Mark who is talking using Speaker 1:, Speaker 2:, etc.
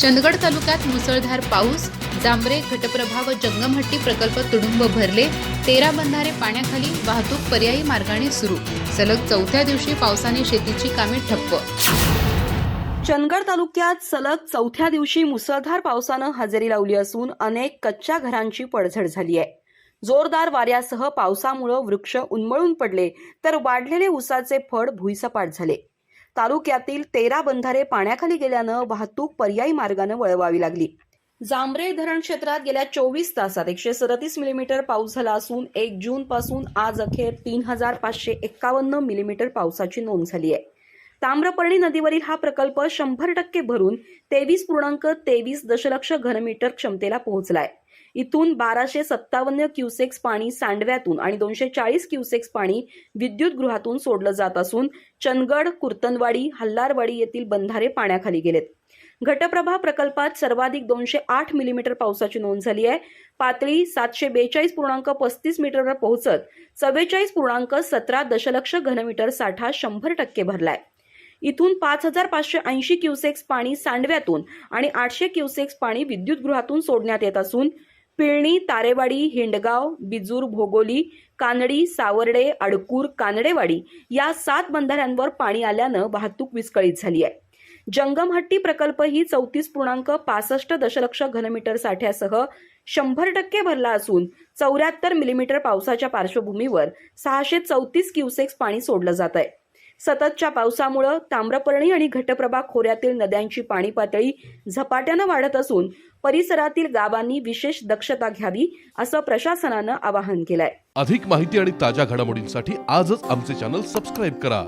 Speaker 1: चंदगड तालुक्यात मुसळधार पाऊस जांबरे घटप्रभा व जंगमहट्टी प्रकल्प तुडुंब भरले. तेरा बंधारे पाण्याखाली वाहतूक पर्यायी मार्गाने सुरू. सलग चौथ्या दिवशी पावसाने शेतीची कामे ठप्प.
Speaker 2: चंदगड तालुक्यात सलग चौथ्या दिवशी मुसळधार पावसानं हजेरी लावली असून अनेक कच्च्या घरांची पडझड झाली आहे. जोरदार वाऱ्यासह पावसामुळे वृक्ष उन्मळून पडले तर वाढलेले उसाचे फड भुईसपाट झाले. तालुक्यातील तेरा बंधारे पाण्याखाली गेल्यानं वाहतूक पर्यायी मार्गानं वळवावी लागली. जांभरे धरण क्षेत्रात गेल्या चोवीस तासात एकशे सदतीस मिलीमीटर पाऊस झाला असून एक जून पासून आज अखेर तीन हजार पाचशे एक्कावन्न मिलीमीटर पावसाची नोंद झाली आहे. ताम्रपर्णी नदीवरील हा प्रकल्प शंभर टक्के भरून तेवीस पूर्णांक तेवीस दशलक्ष घनमीटर क्षमतेला पोहोचलाय. इथून बाराशे सत्तावन्न क्युसेक्स पाणी सांडव्यातून आणि दोनशे चाळीस क्युसेक्स पाणी विद्युत गृहातून सोडलं जात असून चंदगड कुर्तनवाडी हल्लारवाडी येथील बंधारे पाण्याखाली गेलेत. घटप्रभा प्रकल्पात सर्वाधिक दोनशे आठ मिलीमीटर पावसाची नोंद झाली आहे. पातळी सातशे बेचाळीस पूर्णांक पस्तीस मीटरवर पोहोचत चव्वेचाळीस पूर्णांक सतरा दशलक्ष घनमीटर साठा शंभर टक्के भरलाय. इथून पाच हजार पाचशे ऐंशी क्युसेक्स पाणी सांडव्यातून आणि आठशे क्युसेक्स पाणी विद्युतगृहातून सोडण्यात येत असून पिळणी तारेवाडी हिंडगाव बिजूर भोगोली कानडी सावर्डे अडकूर कानडेवाडी या सात बंधाऱ्यांवर पाणी आल्यानं वाहतूक विस्कळीत झाली आहे. जंगमहट्टी प्रकल्प ही चौतीस पूर्णांक पासष्ट दशलक्ष घनमीटर साठ्यासह शंभर टक्के भरला असून चौऱ्याहत्तर मिलीमीटर पावसाच्या पार्श्वभूमीवर सहाशे चौतीस क्युसेक्स पाणी सोडलं जात आहे. सततच्या पावसामुळं ताम्रपर्णी आणि घटप्रभा खोऱ्यातील नद्यांची पाणी पातळी झपाट्यानं वाढत असून परिसरातील गावांनी विशेष दक्षता घ्यावी असं प्रशासनानं आवाहन केलंय.
Speaker 3: अधिक माहिती आणि ताज्या घडामोडींसाठी आजच आमचे चॅनल सबस्क्राईब करा.